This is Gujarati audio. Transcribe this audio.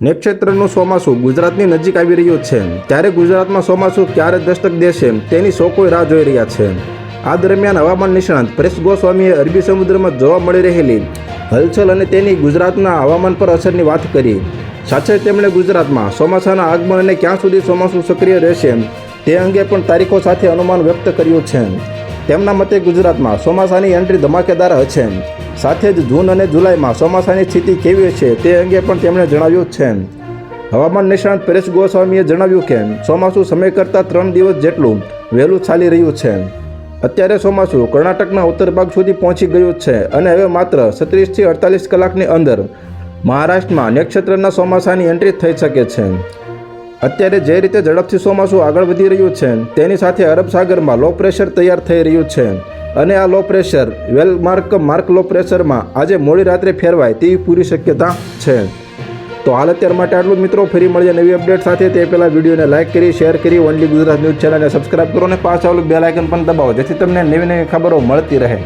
નક્ષત્રનું ચોમાસું ગુજરાતની નજીક આવી રહ્યું છે. ત્યારે ગુજરાતમાં ચોમાસું ક્યારે દસ્તક દેશે તેની સૌ કોઈ રાહ જોઈ રહ્યા છે. આ દરમિયાન હવામાન નિષ્ણાંત પરેશ ગોસ્વામીએ અરબી સમુદ્રમાં જોવા મળી રહેલી હલચલ અને તેની ગુજરાતના હવામાન પર અસરની વાત કરી. સાથે તેમણે ગુજરાતમાં ચોમાસાના આગમન અને ક્યાં સુધી ચોમાસું સક્રિય રહેશે તે અંગે પણ તારીખો સાથે અનુમાન વ્યક્ત કર્યું છે. તેમના મતે ગુજરાતમાં ચોમાસાની એન્ટ્રી ધમાકેદાર હશે. સાથે જ જૂન અને જુલાઈમાં ચોમાસાની સ્થિતિ કેવી છે તે અંગે પણ તેમણે જણાવ્યું છે. હવામાન નિષ્ણાંત પરેશ ગોસ્વામીએ જણાવ્યું કે, ચોમાસું સમય કરતાં ત્રણ દિવસ જેટલું વહેલું ચાલી રહ્યું છે. અત્યારે ચોમાસું કર્ણાટકના ઉત્તર ભાગ સુધી પહોંચી ગયું છે અને હવે માત્ર સત્રીસથી અડતાલીસ કલાકની અંદર મહારાષ્ટ્રમાં નક્ષત્રના ચોમાસાની એન્ટ્રી થઈ શકે છે. અત્યારે જે રીતે ઝડપથી ચોમાસું આગળ વધી રહ્યું છે, તેની સાથે અરબ સાગરમાં લો પ્રેશર તૈયાર થઈ રહ્યું છે. અને આ low pressure well mark mark low પ્રેશરમાં આજે મોડી રાત્રે ફેરવાય તેવી પૂરી શક્યતા છે. તો હાલ અત્યાર માટે આટલું મિત્રો, ફરી મળીએ નવી અપડેટ સાથે. તે પહેલાં વિડીયોને લાઇક કરી શેર કરી ઓનલી ગુજરાત ન્યૂઝ ચેનલને સબસ્ક્રાઇબ કરો અને પાછળ બે આઇકન પણ દબાવો, જેથી તમને નવી નવી ખબરો મળતી રહે.